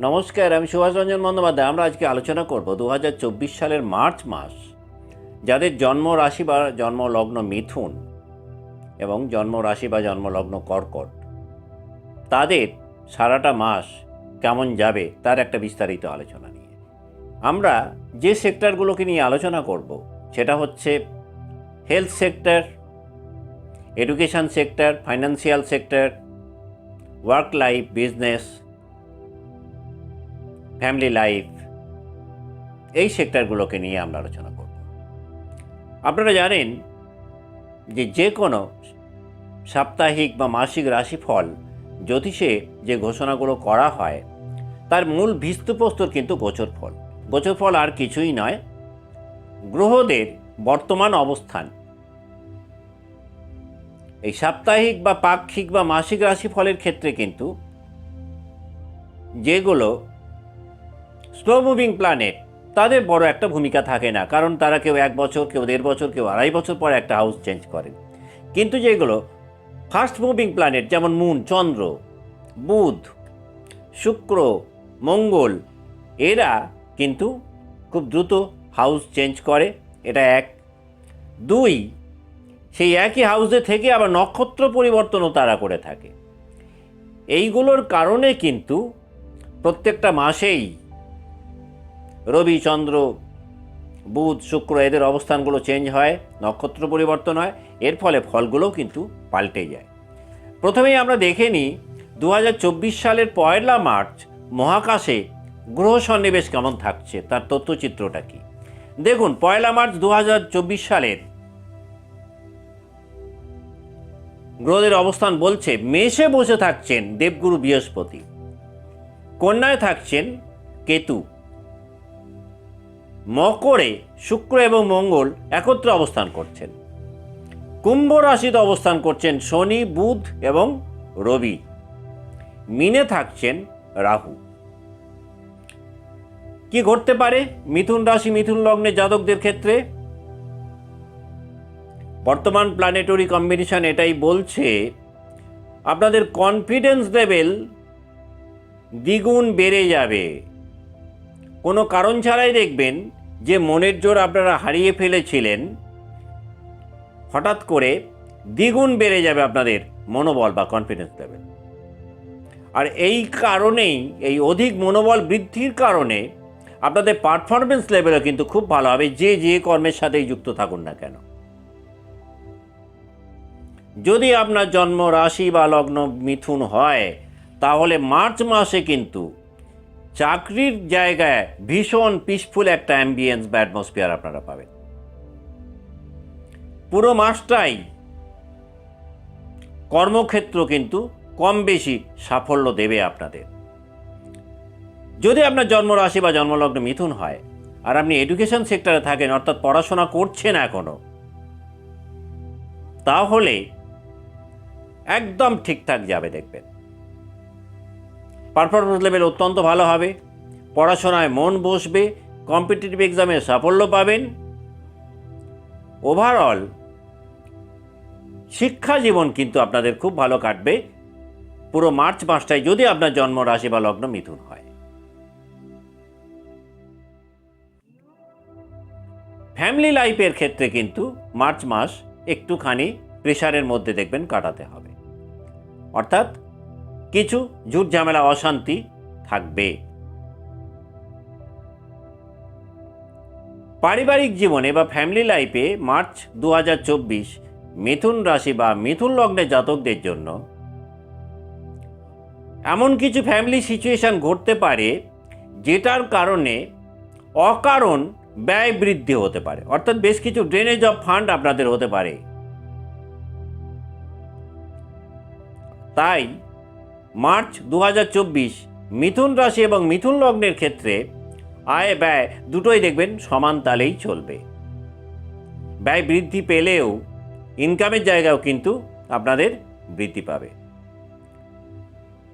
নমস্কার, আমি সুভাষ রঞ্জন বন্দ্যোপাধ্যায়। আমরা আজকে আলোচনা করব দু হাজার চব্বিশ সালের মার্চ মাস, যাদের জন্ম রাশি বা জন্ম লগ্ন মিথুন এবং জন্ম রাশি বা জন্ম লগ্ন কর্কট। তাদের সারাটা মাস কেমন যাবে, তার একটা বিস্তারিত আলোচনা নিয়ে। আমরা যে সেক্টরগুলোকে নিয়ে আলোচনা করব, সেটা হচ্ছে health sector, education sector, financial sector, work life, business family life এই সেক্টরগুলোকে নিয়ে আমরা আলোচনা করব। আপনারা জানেন যে যে কোনো সাপ্তাহিক বা মাসিক রাশিফল জ্যোতিষে যে ঘোষণাগুলো করা হয়, তার মূল ভিস্তুপ্রস্তর কিন্তু গোচর ফল। গোচর ফল আর কিছুই নয়, গ্রহদের বর্তমান অবস্থান। এই সাপ্তাহিক বা পাক্ষিক বা মাসিক রাশিফলের ক্ষেত্রে কিন্তু যেগুলো স্লো মুভিং প্ল্যানেট তাদের বড় একটা ভূমিকা থাকে না, কারণ তারা কেউ এক বছর, কেউ দেড় বছর, কেউ আড়াই বছর পর একটা হাউস চেঞ্জ করেন কিন্তু যেগুলো ফাস্ট মুভিং প্ল্যানেট যেমন মুন চন্দ্র, বুধ, শুক্র, মঙ্গল, এরা কিন্তু খুব দ্রুত হাউস চেঞ্জ করে, এটা এক। দুই, সেই একই হাউসে থেকে আবার নক্ষত্র পরিবর্তনও তারা করে থাকে। এইগুলোর কারণে কিন্তু প্রত্যেকটা মাসেই রবি চন্দ্র বুধ, শুক্র এদের অবস্থানগুলো চেঞ্জ হয়, নক্ষত্র পরিবর্তন হয়, এর ফলে ফলগুলোও কিন্তু পাল্টে যায়। প্রথমেই আমরা দেখে নিই দু হাজার চব্বিশ সালের পয়লা মার্চ মহাকাশে গ্রহ সন্নিবেশ কেমন থাকছে, তার তথ্যচিত্রটা কি? দেখুন, পয়লা মার্চ দু হাজার চব্বিশ সালের গ্রহদের অবস্থান বলছে, মেষে বসে থাকছেন দেবগুরু বৃহস্পতি, কন্যায় থাকছেন কেতু মকরে শুক্র এবং মঙ্গল একত্রে অবস্থান করছেন। কুম্ভ রাশিতে অবস্থান করছেন শনি, বুধ এবং রবি। মিনে থাকছেন রাহু। কি ঘটতে পারে? মিথুন রাশি, মিথুন লগ্নে জাতকদের ক্ষেত্রে? বর্তমান প্ল্যানেটরি কম্বিনেশন এটাই বলছে, আপনাদের কনফিডেন্স লেভেল দ্বিগুণ বেড়ে যাবে। কোনো কারণ ছাড়াই দেখবেন যে মনের জোর আপনারা হারিয়ে ফেলেছিলেন। হঠাৎ করে দ্বিগুণ বেড়ে যাবে আপনাদের মনোবল বা কনফিডেন্স লেভেল আর এই কারণেই, এই অধিক মনোবল বৃদ্ধির কারণে আপনাদের পারফরমেন্স লেভেলও কিন্তু খুব ভালো হবে, যে যে কর্মের সাথেই যুক্ত থাকুন না কেন। যদি আপনার জন্ম রাশি বা লগ্ন মিথুন হয়, তাহলে মার্চ মাসে কিন্তু চাকরির জায়গায় ভীষণ পিসফুল একটা অ্যাম্বিয়েন্স বা অ্যাটমসফিয়ার আপনারা পাবেন। পুরো মাসটাই কর্মক্ষেত্র কিন্তু কম বেশি সাফল্য দেবে আপনাদের। যদি আপনার জন্মরাশি বা জন্মলগ্ন মিথুন হয়, আর আপনি এডুকেশন সেক্টরে থাকেন, অর্থাৎ পড়াশোনা করছেন এখনও, তাহলে একদম ঠিকঠাক যাবে দেখবেন। পারফরমেন্স লেভেল অত্যন্ত ভালো হবে। পড়াশোনায় মন বসবে কম্পিটিটিভ এক্সামে সাফল্য পাবেন। ওভারঅল শিক্ষা জীবন কিন্তু আপনাদের খুব ভালো কাটবে। পুরো মার্চ মাসটায় যদি আপনার জন্ম রাশি বা লগ্ন মিথুন হয়। ফ্যামিলি লাইফের ক্ষেত্রে কিন্তু মার্চ মাস একটুখানি প্রেশারের মধ্যে দেখবেন কাটাতে হবে। অর্থাৎ কিছু ঝুট ঝামেলা, অশান্তি থাকবে। পারিবারিক জীবনে বা ফ্যামিলি লাইফে মার্চ দু হাজার চব্বিশ, মিথুন রাশি বা মিথুন লগ্নে জাতকদের জন্য এমন কিছু ফ্যামিলি সিচুয়েশন ঘটতে পারে, যেটার কারণে অকারণ ব্যয় বৃদ্ধি হতে পারে। অর্থাৎ বেশ কিছু ড্রেনেজ অফ ফান্ড আপনাদের হতে পারে। তাই মার্চ দু হাজার চব্বিশ। মিথুন রাশি এবং মিথুন লগ্নের ক্ষেত্রে আয় ব্যয় দুটোই দেখবেন সমান তালেই চলবে। ব্যয় বৃদ্ধি পেলেও ইনকামের জায়গাও কিন্তু আপনাদের বৃদ্ধি পাবে।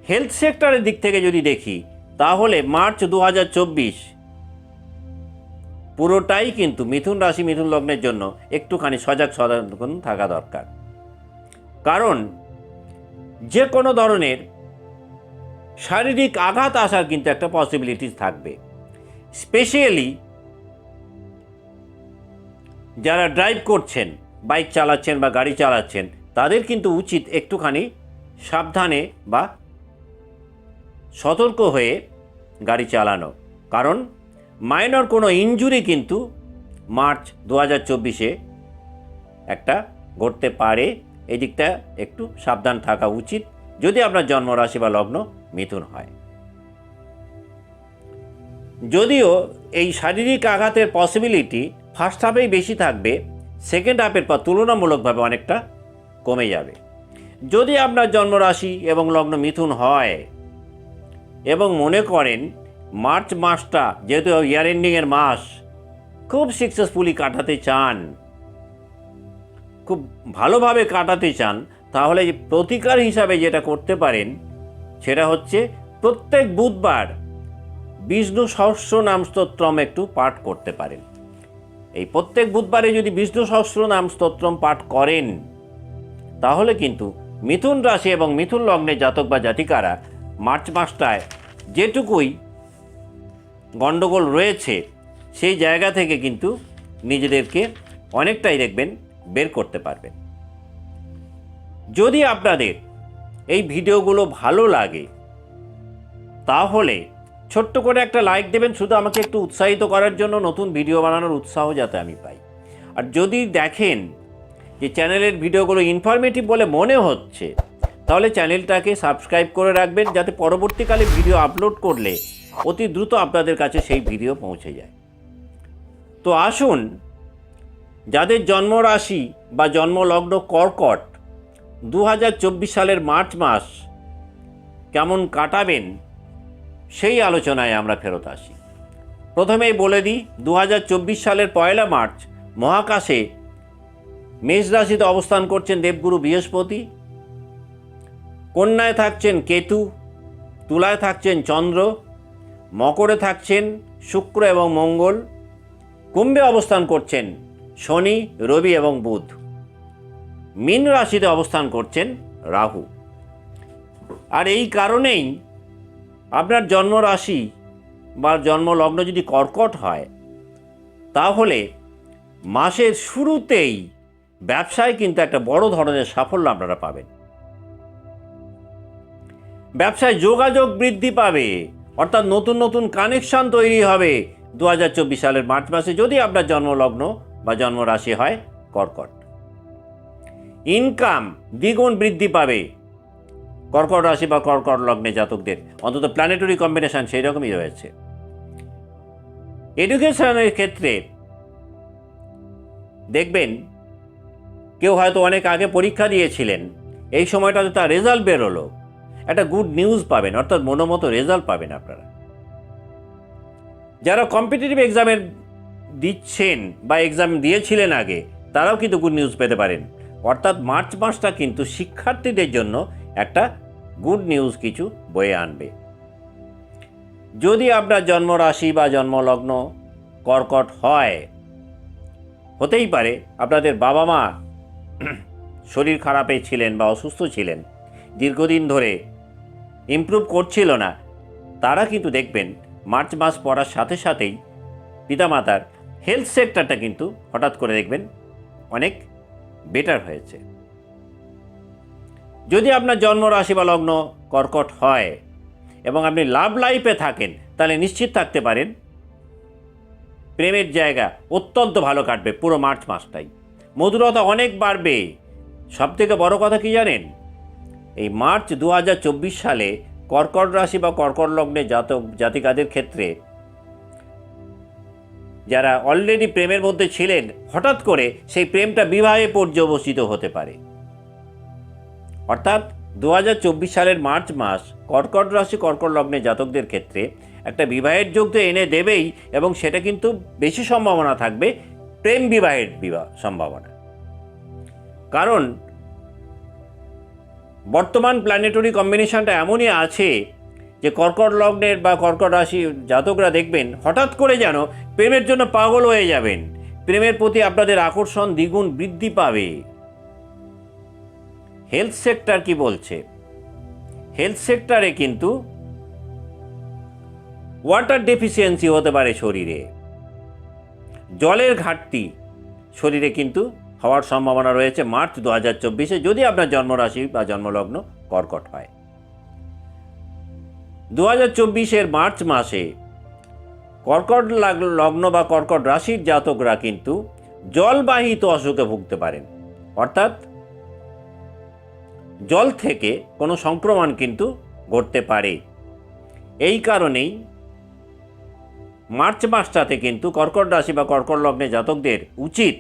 হেলথ সেক্টরের দিক থেকে যদি দেখি, তাহলে মার্চ দু হাজার চব্বিশ পুরোটাই কিন্তু মিথুন রাশি, মিথুন লগ্নের জন্য একটুখানি সজাগ সচেতন থাকা দরকার। কারণ যে কোনো ধরনের শারীরিক আঘাত আসার কিন্তু একটা পসিবিলিটিস থাকবে। স্পেশালি যারা ড্রাইভ করছেন বাইক চালাচ্ছেন বা গাড়ি চালাচ্ছেন, তাদের কিন্তু উচিত একটুখানি সাবধানে বা সতর্ক হয়ে গাড়ি চালানো। কারণ মাইনর কোনো ইনজুরি কিন্তু মার্চ দু হাজার চব্বিশে একটা ঘটতে পারে। এদিকটা একটু সাবধান থাকা উচিত। যদি আপনার জন্মরাশি বা লগ্ন মিথুন হয়। যদিও এই শারীরিক আঘাতের পসিবিলিটি ফার্স্ট হাফেই বেশি থাকবে সেকেন্ড হাফের পর তুলনামূলকভাবে অনেকটা কমে যাবে। যদি আপনার জন্মরাশি এবং লগ্ন মিথুন হয় এবং মনে করেন মার্চ মাসটা যেহেতু ইয়ার এন্ডিংয়ের মাস, খুব সাকসেসফুলি কাটাতে চান, খুব ভালোভাবে কাটাতে চান, তাহলে প্রতিকার হিসাবে যেটা করতে পারেন সেটা হচ্ছে প্রত্যেক বুধবার বিষ্ণু সহস্র নাম স্তোত্রম একটু পাঠ করতে পারেন। এই প্রত্যেক বুধবারে যদি বিষ্ণু সহস্র নাম স্তোত্রম পাঠ করেন, তাহলে কিন্তু মিথুন রাশি এবং মিথুন লগ্নে জাতক বা জাতিকারা মার্চ মাসটায় যেটুকুই গণ্ডগোল রয়েছে, সেই জায়গা থেকে কিন্তু নিজেদেরকে অনেকটাই দেখবেন, বের করতে পারবেন। যদি আপনাদের এই ভিডিওগুলো ভালো লাগে, তাহলে ছোট্ট করে একটা লাইক দেবেন, শুধু আমাকে একটু উৎসাহিত করার জন্য নতুন ভিডিও বানানোর উৎসাহ যাতে আমি পাই। আর যদি দেখেন যে চ্যানেলের ভিডিওগুলো ইনফরমেটিভ বলে মনে হচ্ছে, তাহলে চ্যানেলটাকে সাবস্ক্রাইব করে রাখবেন, যাতে পরবর্তীকালে ভিডিও আপলোড করলে অতি দ্রুত আপনাদের কাছে সেই ভিডিও পৌঁছে যায়। তো আসুন, যাদের জন্মরাশি বা জন্মলগ্ন কর্কট দু হাজার চব্বিশ সালের মার্চ মাস কেমন কাটাবেন সেই আলোচনায় আমরা ফেরত আসি। প্রথমেই বলে দিই দু হাজার চব্বিশ সালের পয়লা মার্চ মহাকাশে মেষ রাশিতে অবস্থান করছেন দেবগুরু বৃহস্পতি। কন্যায় থাকছেন কেতু, তুলায় থাকছেন চন্দ্র, মকরে থাকছেন শুক্র এবং মঙ্গল, কুম্ভে অবস্থান করছেন শনি, রবি এবং বুধ। মীন রাশিতে অবস্থান করছেন রাহু। আর এই কারণেই আপনার জন্মরাশি বা জন্মলগ্ন যদি কর্কট হয়, তাহলে মাসের শুরুতেই ব্যবসায় কিন্তু একটা বড় ধরনের সাফল্য আপনারা পাবেন। ব্যবসায় যোগাযোগ বৃদ্ধি পাবে, অর্থাৎ নতুন নতুন কানেকশন তৈরি হবে দু হাজার চব্বিশ সালের মার্চ মাসে যদি আপনার জন্মলগ্ন বা জন্মরাশি হয় কর্কট। ইনকাম দ্বিগুণ বৃদ্ধি পাবে। কর্কট রাশি বা কর্কট লগ্নে জাতকদের, অন্তত প্ল্যানেটরি কম্বিনেশন সেই রকমই রয়েছে এডুকেশনের ক্ষেত্রে দেখবেন, কেউ হয়তো অনেক আগে পরীক্ষা দিয়েছিলেন, এই সময়টাতে তার রেজাল্ট বেরোলো। একটা গুড নিউজ পাবেন, অর্থাৎ মনোমতো রেজাল্ট পাবেন আপনারা। যারা কম্পিটিটিভ এক্সামের দিচ্ছেন বা এক্সাম দিয়েছিলেন আগে, তারাও কিন্তু গুড নিউজ পেতে পারেন। অর্থাৎ মার্চ মাসটা কিন্তু শিক্ষার্থীদের জন্য একটা গুড নিউজ কিছু বয়ে আনবে। যদি আপনার জন্মরাশি বা জন্মলগ্ন কর্কট হয়, হতেই পারে আপনাদের বাবা মা শরীর খারাপে ছিলেন বা অসুস্থ ছিলেন, দীর্ঘদিন ধরে ইমপ্রুভ করছিল না, তারা কিন্তু দেখবেন মার্চ মাস পড়ার সাথে সাথেই পিতামাতার হেলথ সেক্টরটা কিন্তু হঠাৎ করে দেখবেন অনেক বেটার হয়েছে। যদি আপনার জন্ম রাশি বা লগ্ন কর্কট হয় এবং আপনি লাভ লাইফে থাকেন, তাহলে নিশ্চিত থাকতে পারেন। প্রেমের জায়গা অত্যন্ত ভালো কাটবে পুরো মার্চ মাসটাই। মধুরতা অনেক বাড়বে। সব থেকে বড় কথা কি জানেন? এই মার্চ দু হাজার চব্বিশ সালে কর্কট রাশি বা কর্কট লগ্নে জাতক জাতিকাদের ক্ষেত্রে যারা অলরেডি প্রেমের মধ্যে ছিলেন, হঠাৎ করে সেই প্রেমটা বিবাহে পর্যবসিত হতে পারে। অর্থাৎ দু হাজার চব্বিশ সালের মার্চ মাস কর্কট রাশি, কর্কট লগ্নে জাতকদের ক্ষেত্রে একটা বিবাহের যোগ তো এনে দেবেই এবং সেটা কিন্তু বেশি সম্ভাবনা থাকবে প্রেম বিবাহের বিবাহ সম্ভাবনা। কারণ বর্তমান প্ল্যানেটরি কম্বিনেশনটা এমনই আছে যে কর্কট লগ্নের বা কর্কট রাশি জাতকরা দেখবেন, হঠাৎ করে যেন প্রেমের জন্য পাগল হয়ে যাবেন। প্রেমের প্রতি আপনাদের আকর্ষণ দ্বিগুণ বৃদ্ধি পাবে। হেলথ সেক্টর কি বলছে? হেলথ সেক্টরে কিন্তু ওয়াটার ডেফিসিয়েন্সি হতে পারে শরীরে। জলের ঘাটতি শরীরে কিন্তু হওয়ার সম্ভাবনা রয়েছে মার্চ দু হাজার চব্বিশে, যদি আপনার জন্মরাশি বা জন্মলগ্ন কর্কট হয়। দু হাজার চব্বিশের মার্চ মাসে কর্কট লাগ- লগ্ন বা কর্কট রাশির জাতকরা কিন্তু জলবাহিত অসুখে ভুগতে পারেন। অর্থাৎ জল থেকে কোনো সংক্রমণ কিন্তু ঘটতে পারে। এই কারণেই মার্চ মাসটাতে কিন্তু কর্কট রাশি বা কর্কট লগ্নে জাতকদের উচিত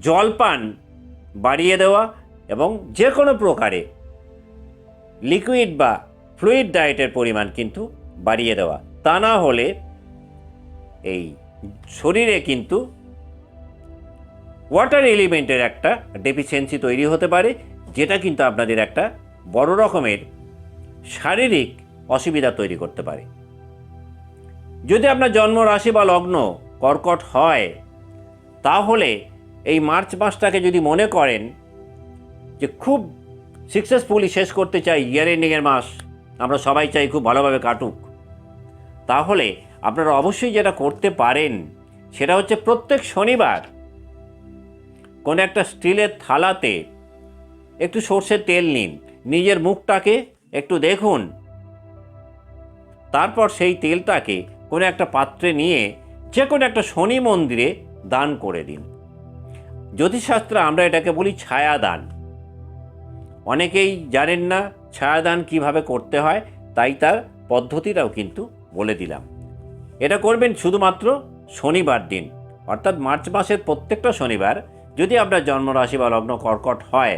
জলপান বাড়িয়ে দেওয়া এবং যে কোনো প্রকারে লিকুইড বা ফ্লুইড ডায়েটের পরিমাণ কিন্তু বাড়িয়ে দেওয়া। তা না হলে এই শরীরে কিন্তু ওয়াটার এলিমেন্টের একটা ডেফিসিয়েন্সি তৈরি হতে পারে, যেটা কিন্তু আপনাদের একটা বড় রকমের শারীরিক অসুবিধা তৈরি করতে পারে। যদি আপনার জন্ম রাশি বা লগ্ন কর্কট হয়, তাহলে এই মার্চ মাসটাকে যদি মনে করেন যে খুব সাকসেসফুলি শেষ করতে চাই ইয়ার এন্ডিংয়ের মাস আমরা সবাই চাই খুব ভালোভাবে কাটুক। তাহলে আপনারা অবশ্যই যেটা করতে পারেন, সেটা হচ্ছে প্রত্যেক শনিবার কোনো একটা স্টিলের থালাতে একটু সর্ষের তেল নিন। নিজের মুখটাকে একটু দেখুন। তারপর সেই তেলটাকে কোনো একটা পাত্রে নিয়ে যে কোনো একটা শনি মন্দিরে দান করে দিন। জ্যোতিষশাস্ত্রে আমরা এটাকে বলি ছায়া দান অনেকেই জানেন না ছায়াদান কীভাবে করতে হয়, তাই তার পদ্ধতিটাও কিন্তু বলে দিলাম। এটা করবেন শুধুমাত্র শনিবার দিন, অর্থাৎ মার্চ মাসের প্রত্যেকটা শনিবার। যদি আপনার জন্মরাশি বা লগ্ন কর্কট হয়,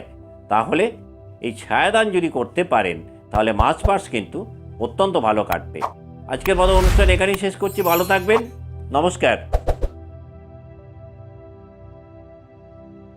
তাহলে এই ছায়াদান যদি করতে পারেন, তাহলে মার্চ মাস কিন্তু অত্যন্ত ভালো কাটবে। আজকের মতো অনুষ্ঠান এখানেই শেষ করছি, ভালো থাকবেন, নমস্কার।